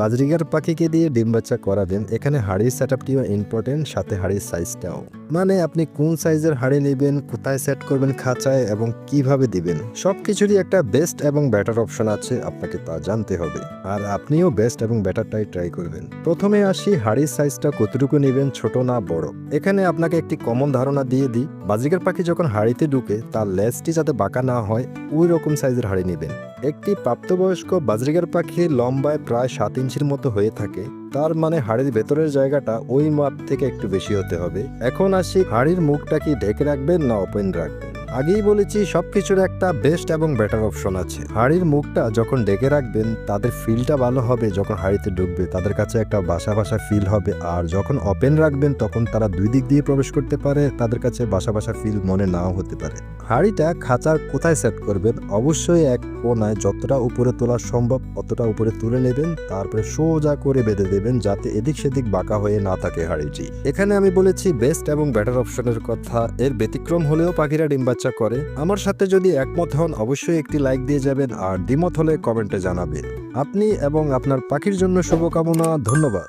Budgerigar পাখিকে দিয়ে ডিম বাচ্চা করাবেন, এখানে হাড়ির সেট আপটিও ইম্পর্টেন্ট সাথে হাড়ির সাইজটাও মানে আপনি কোন সাইজের হাড়ি নেবেন, কোথায় সেট করবেন খাঁচায় এবং কীভাবে দিবেন সব কিছুরই একটা বেস্ট এবং বেটার অপশন আছে, আপনাকে তা জানতে হবে। আর আপনিও বেস্ট এবং বেটারটাই ট্রাই করবেন। প্রথমে আসি হাড়ির সাইজটা কতটুকু নেবেন, ছোট না বড়। এখানে আপনাকে একটি কমন ধারণা দিয়ে দিই বাজিকার পাখি যখন হাড়িতে ঢুকে, তার লেজটি যাতে বাঁকা না হয়, ওই রকম সাইজের হাড়ি নেবেন। একটি প্রাপ্তবয়স্ক বাজরিগার পাখি লম্বায় প্রায় সাত ইঞ্চির মতো হয়ে থাকে। তার মানে হাড়ির ভেতরের জায়গাটা ওই মাপ থেকে একটু বেশি হতে হবে। এখন আসি হাড়ির মুখটা কি ঢেকে রাখবেন না ওপেন রাখবেন? আগেই বলেছি সবকিছুর একটা বেস্ট এবং বেটার অপশন আছে। হাড়ির মুখটা যখন ডেকে রাখবেন, তাদের ফিলটা ভালো হবে যখন হাড়িতে ঢুকবে। তাদের কাছে একটা বাসা বাসা ফিল হবে। আর যখন ওপেন রাখবেন, তখন তারা দুই দিক দিয়ে প্রবেশ করতে পারে, তাদের কাছে বাসা বাসা ফিল মনে নাও হতে পারে। হাড়িটা খাঁচার কোথায় সেট করবেন? অবশ্যই এক কোনায় যতটা উপরে তোলা সম্ভব অতটা উপরে তুলে নেবেন, তারপরে সোজা করে বেঁধে দেবেন যাতে এদিক সেদিক বাঁকা হয়ে না থাকে হাড়িটি। এখানে আমি বলেছি বেস্ট এবং বেটার অপশনের কথা। এর ব্যতিক্রম হলেও পাখিরা ডিম বাচ্চা করে। আমার সাথে যদি একমত হন, অবশ্যই একটি লাইক দিয়ে যাবেন আর দ্বিমত হলে কমেন্টে জানাবেন। আপনি এবং আপনার পাখির জন্য শুভকামনা, ধন্যবাদ।